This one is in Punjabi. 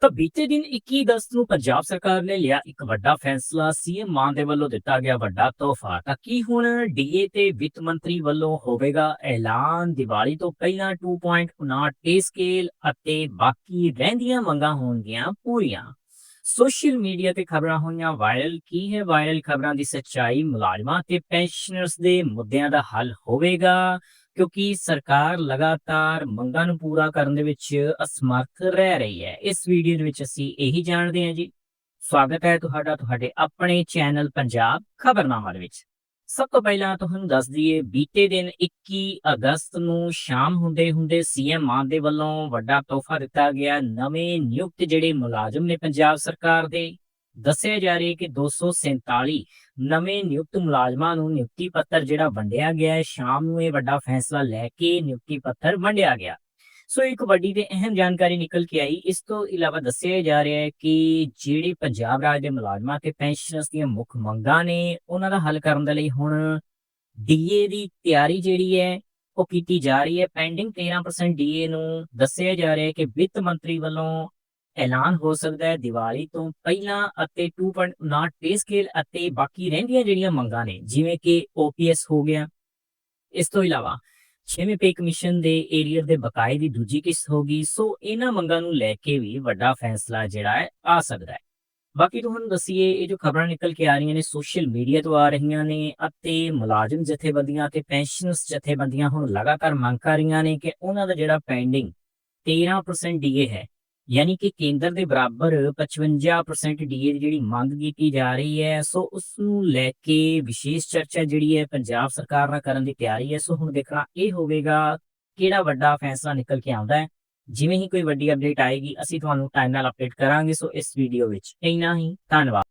ਤਾਂ ਬੀਤੇ ਦਿਨ 21 ਅਗਸਤ ਨੂੰ ਪੰਜਾਬ ਸਰਕਾਰ ਨੇ ਲਿਆ ਇੱਕ ਵੱਡਾ ਫੈਸਲਾ। ਸੀਐਮ ਮਾਨ ਦੇ ਵੱਲੋਂ ਦਿੱਤਾ ਗਿਆ ਵੱਡਾ ਤੋਹਫਾ। ਤਾਂ ਕੀ ਹੁਣ ਡੀਏ ਤੇ ਵਿੱਤ ਮੰਤਰੀ ਵੱਲੋਂ ਹੋਵੇਗਾ ਐਲਾਨ? ਦੀਵਾਲੀ ਤੋਂ ਪਹਿਲਾਂ 2.59 ਪੇ ਸਕੇਲ ਅਤੇ ਬਾਕੀ ਰਹਿੰਦੀਆਂ ਮੰਗਾਂ ਹੋਣਗੀਆਂ ਪੂਰੀਆਂ। ਸੋਸ਼ਲ ਮੀਡੀਆ ਤੇ ਖਬਰਾਂ ਹੋਈਆਂ ਵਾਇਰਲ। ਕੀ ਹੈ ਵਾਇਰਲ ਖਬਰਾਂ ਦੀ ਸੱਚਾਈ? ਮੁਲਾਜ਼ਮਾਂ ਤੇ ਪੈਨਸ਼ਨਰਸ ਦੇ ਮੁੱਦਿਆਂ ਦਾ ਹੱਲ ਹੋਵੇਗਾ। ਕਿਉਂਕਿ ਸਰਕਾਰ ਲਗਾਤਾਰ ਮੰਗਾਂ ਨੂੰ ਪੂਰਾ ਕਰਨ ਦੇ ਵਿੱਚ ਅਸਮਰਥ ਰਹਿ ਰਹੀ ਹੈ। ਇਸ ਵੀਡੀਓ ਦੇ ਵਿੱਚ ਅਸੀਂ ਇਹੀ ਜਾਣਦੇ ਹਾਂ ਜੀ। ਸਵਾਗਤ ਹੈ ਤੁਹਾਡਾ ਤੁਹਾਡੇ ਆਪਣੇ ਚੈਨਲ ਪੰਜਾਬ ਖਬਰਨਾਮਾ ਦੇ ਵਿੱਚ। ਸਭ ਤੋਂ ਪਹਿਲਾਂ ਤੁਹਾਨੂੰ ਦੱਸ ਦਈਏ, ਬੀਤੇ ਦਿਨ 21 ਅਗਸਤ ਨੂੰ ਸ਼ਾਮ ਹੁੰਦੇ ਹੁੰਦੇ ਸੀਐਮ ਮਾਨ ਦੇ ਵੱਲੋਂ ਵੱਡਾ ਤੋਹਫਾ ਦਿੱਤਾ ਗਿਆ। ਨਵੇਂ ਨਿਯੁਕਤ ਜਿਹੜੇ ਮੁਲਾਜ਼ਮ ਨੇ ਪੰਜਾਬ ਸਰਕਾਰ ਦੇ ਦੱਸਿਆ ਜਾ ਰਿਹਾ ਹੈ ਕਿ 247 ਨਵੇਂ ਨਿਯੁਕਤ ਮੁਲਾਜ਼ਮਾਂ ਨੂੰ ਨਿਯੁਕਤੀ ਪੱਤਰ ਜਿਹੜਾ ਵੰਡਿਆ ਗਿਆ ਹੈ, ਸ਼ਾਮ ਨੂੰ ਇਹ ਵੱਡਾ ਫੈਸਲਾ ਲੈ ਕੇ ਨਿਯੁਕਤੀ ਪੱਤਰ ਵੰਡਿਆ ਗਿਆ। ਸੋ ਇੱਕ ਵੱਡੀ ਤੇ ਅਹਿਮ ਜਾਣਕਾਰੀ ਨਿਕਲ ਕੇ ਆਈ। ਇਸ ਤੋਂ ਇਲਾਵਾ ਦੱਸਿਆ ਜਾ ਰਿਹਾ ਹੈ ਕਿ ਜਿਹੜੇ ਪੰਜਾਬ ਰਾਜ ਦੇ ਮੁਲਾਜ਼ਮਾਂ ਤੇ ਪੈਨਸ਼ਨਰਸ ਦੀਆਂ ਮੁੱਖ ਮੰਗਾਂ ਨੇ, ਉਹਨਾਂ ਦਾ ਹੱਲ ਕਰਨ ਦੇ ਲਈ ਹੁਣ ਡੀਏ ਦੀ ਤਿਆਰੀ ਜਿਹੜੀ ਹੈ, ਉਹ ਕੀਤੀ ਜਾ ਰਹੀ ਹੈ। ਪੈਂਡਿੰਗ 13% ਡੀਏ ਨੂੰ ਦੱਸਿਆ ਜਾ ਰਿਹਾ ਹੈ ਕਿ ਵਿੱਤ ਮੰਤਰੀ ਵੱਲੋਂ ਐਲਾਨ ਹੋ ਸਕਦਾ ਹੈ ਦੀਵਾਲੀ ਤੋਂ ਪਹਿਲਾਂ ਅਤੇ 2.9 ਪੇ ਸਕੇਲ ਅਤੇ ਬਾਕੀ ਰਹਿੰਦੀਆਂ ਜਿਹੜੀਆਂ ਮੰਗਾਂ ਨੇ, ਜਿਵੇਂ ਕਿ ਓਪੀਐਸ ਹੋ ਗਿਆ। ਇਸ ਤੋਂ ਇਲਾਵਾ ਛੇਵੇਂ ਪੇ ਕਮਿਸ਼ਨ ਦੇ ਏਰੀਅਰ ਦੇ ਬਕਾਏ ਦੀ ਦੂਜੀ ਕਿਸ਼ਤ ਹੋਗੀ ਸੋ ਇਹਨਾਂ ਮੰਗਾਂ ਨੂੰ ਲੈ ਕੇ ਵੀ ਵੱਡਾ ਫੈਸਲਾ ਜਿਹੜਾ ਹੈ ਆ ਸਕਦਾ ਹੈ। ਬਾਕੀ ਤੁਹਾਨੂੰ ਦੱਸੀਏ, ਇਹ ਜੋ ਖਬਰਾਂ ਨਿਕਲ ਕੇ ਆ ਰਹੀਆਂ ਨੇ ਸੋਸ਼ਲ ਮੀਡੀਆ ਤੋਂ ਆ ਰਹੀਆਂ ਨੇ ਅਤੇ ਮੁਲਾਜ਼ਮ ਜਥੇਬੰਦੀਆਂ ਅਤੇ ਪੈਨਸ਼ਨਰਸ ਜਥੇਬੰਦੀਆਂ ਹੁਣ ਲਗਾਤਾਰ ਮੰਗ ਕਰ ਰਹੀਆਂ ਨੇ ਕਿ ਉਹਨਾਂ ਦਾ ਜਿਹੜਾ ਪੈਂਡਿੰਗ 13% ਡੀਏ ਹੈ ਯਾਨੀ ਕਿ ਕੇਂਦਰ ਦੇ ਬਰਾਬਰ 55% ਡੀਏ ਦੀ ਜਿਹੜੀ ਮੰਗ ਕੀਤੀ ਜਾ ਰਹੀ ਹੈ, ਸੋ ਉਸ ਨੂੰ ਲੈ ਕੇ ਵਿਸ਼ੇਸ਼ ਚਰਚਾ ਜਿਹੜੀ ਹੈ ਪੰਜਾਬ ਸਰਕਾਰ ਨਾਲ ਕਰਨ ਦੀ ਤਿਆਰੀ ਹੈ। ਸੋ ਹੁਣ ਦੇਖਣਾ ਇਹ ਹੋਵੇਗਾ ਕਿਹੜਾ ਵੱਡਾ ਫੈਸਲਾ ਨਿਕਲ ਕੇ ਆਉਂਦਾ ਹੈ। ਜਿਵੇਂ ਹੀ ਕੋਈ ਵੱਡੀ ਅਪਡੇਟ ਆਏਗੀ, ਅਸੀਂ ਤੁਹਾਨੂੰ ਟਾਈਮ ਨਾਲ ਅਪਡੇਟ ਕਰਾਂਗੇ। ਸੋ ਇਸ ਵੀਡੀਓ ਵਿੱਚ ਇੰਨਾ ਹੀ। ਧੰਨਵਾਦ।